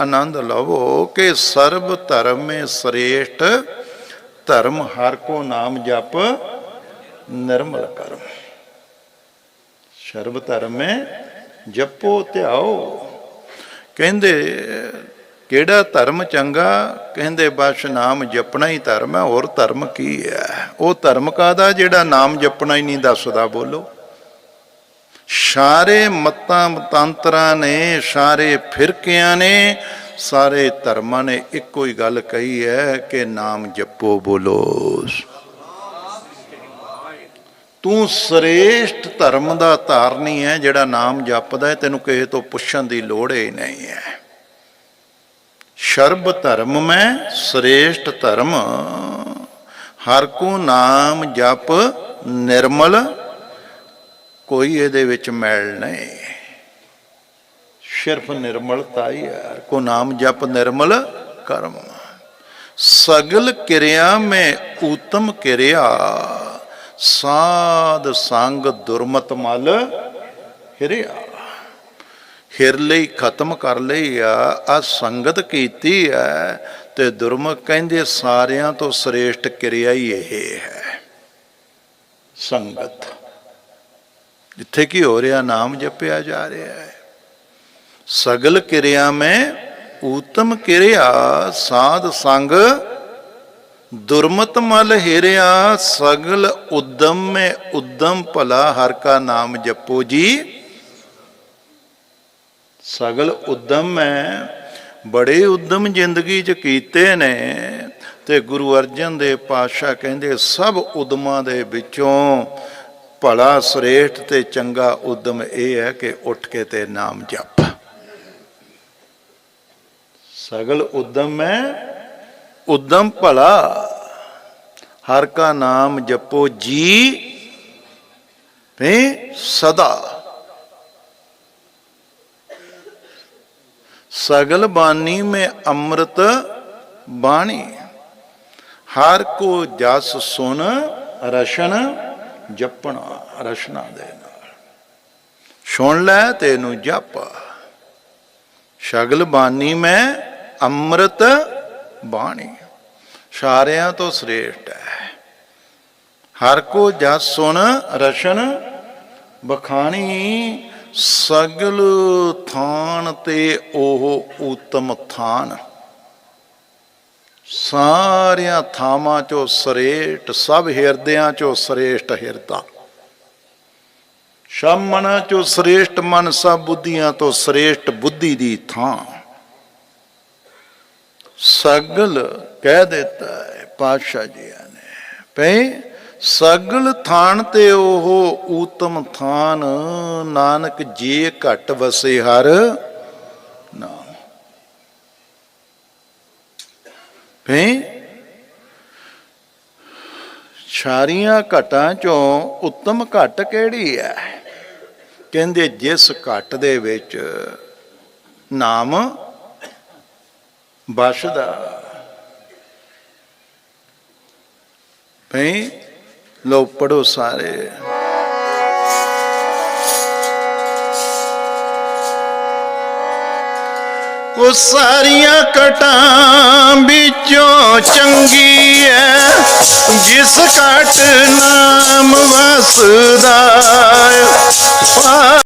ਆਨੰਦ ਲਵੋ ਕਿ ਸਰਬ ਧਰਮ ਮੇ ਸ੍ਰੇਸ਼ਟ ਧਰਮ ਹਰ ਕੋ ਨਾਮ ਜਪ ਨਿਰਮਲ ਕਰਮ। ਸਰਬ ਧਰਮ ਮੇ ਜਪੋ ਧਿਆਓ। ਕਹਿੰਦੇ, ਕਿਹੜਾ ਧਰਮ ਚੰਗਾ? ਕਹਿੰਦੇ, ਬਸ ਨਾਮ ਜਪਣਾ ਹੀ ਧਰਮ ਹੈ, ਹੋਰ ਧਰਮ ਕੀ ਹੈ? ਉਹ ਧਰਮ ਕਾਦਾ ਜਿਹੜਾ ਨਾਮ ਜਪਣਾ ਹੀ ਨਹੀਂ ਦੱਸਦਾ, ਬੋਲੋ। ਸਾਰੇ ਮਤਾਂ ਮਤਾਂਤਰਾਂ ਨੇ, ਸਾਰੇ ਫਿਰਕਿਆਂ ਨੇ, ਸਾਰੇ ਧਰਮਾਂ ਨੇ ਇੱਕੋ ਹੀ ਗੱਲ ਕਹੀ ਹੈ ਕਿ ਨਾਮ ਜਪੋ ਬੋਲੋ। ਤੂੰ ਸ੍ਰੇਸ਼ਟ ਧਰਮ ਦਾ ਧਾਰਨੀ ਹੈ ਜਿਹੜਾ ਨਾਮ ਜਪਦਾ ਹੈ, ਤੈਨੂੰ ਕਿਸੇ ਤੋਂ ਪੁੱਛਣ ਦੀ ਲੋੜ ਹੀ ਨਹੀਂ ਹੈ। ਸ਼ਰਬ ਧਰਮ ਮੈਂ, ਸ੍ਰੇਸ਼ਟ ਧਰਮ, ਹਰ ਕੋ ਨਾਮ ਜਪ ਨਿਰਮਲ ਕੋਈ ਇਹਦੇ ਵਿੱਚ ਮੈਲ ਨਹੀਂ। ਸਿਰਫ ਨਿਰਮਲਤਾ ਹੀ ਹੈ। ਕੋ ਨਾਮ ਜਪ ਨਿਰਮਲ ਕਰਮ। ਸਗਲ ਕਿਰਿਆ ਮੈਂ ਊਤਮ ਕਿਰਿਆ। ਸਾਧ ਸੰਗ ਦੁਰਮਤ ਮਲ ਹਿਰਿਆ। ਹਿਰ ਲਈ ਖਤਮ ਕਰ ਲਈ ਆ ਆ ਸੰਗਤ ਕੀਤੀ ਹੈ ਤੇ ਦੁਰਮੁਖ ਕਹਿੰਦੇ ਸਾਰਿਆਂ ਤੋਂ ਸ੍ਰੇਸ਼ਟ ਕਿਰਿਆ ਹੀ ਇਹ ਹੈ। ਸੰਗਤ। ਜਿੱਥੇ ਕੀ ਹੋ ਰਿਹਾ ਨਾਮ ਜਪਿਆ ਜਾ ਰਿਹਾ ਹੈ। ਸਗਲ ਕਿਰਿਆ ਮੈਂ, ਊਤਮ ਕਿਰਿਆ, ਸਾਧ ਸੰਗ, ਦੁਰਮਤ ਮਲ ਹਿਰਿਆ, ਸਗਲ ਉਦਮ ਮੈਂ, ਉਦਮ ਭਲਾ, ਹਰ ਕਾ ਨਾਮ ਜਪੋ ਜੀ। ਸਗਲ ਉਦਮ ਮੈਂ, ਬੜੇ ਉਦਮ ਜ਼ਿੰਦਗੀ 'ਚ ਕੀਤੇ ਨੇ ਤੇ ਗੁਰੂ ਅਰਜਨ ਦੇ ਪਾਤਸ਼ਾਹ ਕਹਿੰਦੇ, ਸਭ ਉਦਮਾਂ ਦੇ ਵਿੱਚੋਂ ਭਲਾ ਸ੍ਰੇਸ਼ਟ ਤੇ ਚੰਗਾ ਉਦਮ ਇਹ ਹੈ ਕਿ ਉੱਠ ਕੇ ਤੇ ਨਾਮ ਜਪ। ਸਗਲ ਉਦਮ ਹੈ, ਉਦਮ ਭਲਾ। ਹਰ ਕਾ ਨਾਮ ਜਪੋ ਜੀ ਤੇ ਸਦਾ। ਸਗਲ ਬਾਣੀ ਮੈਂ ਅੰਮ੍ਰਿਤ ਬਾਣੀ। ਹਰ ਕੋ ਜਸ ਸੁਨ ਰਸ਼ਨ ਜਪਣਾ, ਰਸ਼ਨਾ ਦੇ ਨਾਲ। ਸੁਣ ਲੈ ਤੈਨੂੰ ਜਪ। ਸ਼ਗਲ ਬਾਣੀ ਮੈਂ, ਅੰਮ੍ਰਿਤ ਬਾਣੀ। ਸਾਰਿਆਂ ਤੋਂ ਸ੍ਰੇਸ਼ਟ ਹੈ। ਹਰ ਕੋ ਜਸ ਸੁਣ, ਰਸ਼ਨ ਬਖਾਣੀ, ਸਗਲ ਥਾਨ ਤੇ ਉਹ ਉਤਮ ਥਾਨ। ਸਾਰਿਆਂ ਥਾਵਾਂ ਚੋਂ ਸ੍ਰੇਸ਼ਟ ਸਭ ਹਿਰਦਿਆਂ ਚੋਂ ਸ੍ਰੇਸ਼ਟ ਹਿਰਦਾ। ਸਭ ਮਨਾਂ ਚੋਂ ਸ੍ਰੇਸ਼ਟ ਮਨ, ਸਭ ਬੁੱਧੀਆਂ ਤੋਂ ਸ੍ਰੇਸ਼ਟ ਬੁੱਧੀ ਦੀ ਥਾਂ। ਸਗਲ ਕਹਿ ਦਿੱਤਾ ਹੈ ਪਾਤਸ਼ਾਹ ਜੀ ਨੇ ਪਈ ਸਗਲ ਥਾਨ ਤੇ ਉਹ ਊਤਮ ਥਾਨ, ਨਾਨਕ ਜੇ ਘਟ ਵਸੇ ਹਰ ਪਈ ਛਾਰੀਆਂ ਘਟਾਂ ਚੋਂ ਉੱਤਮ ਘਟ ਕਿਹੜੀ ਹੈ ਕਹਿੰਦੇ ਜਿਸ ਘਟ ਦੇ ਵਿੱਚ ਨਾਮ ਬਸਦਾ ਭਈ ਲੋ ਪੜੋ ਸਾਰੇ। ਉਹ ਸਾਰੀਆਂ ਕਟਾਂ ਵਿੱਚੋਂ ਚੰਗੀ ਐ। ਜਿਸ ਘਟ ਨਾਮ ਵਸਦਾ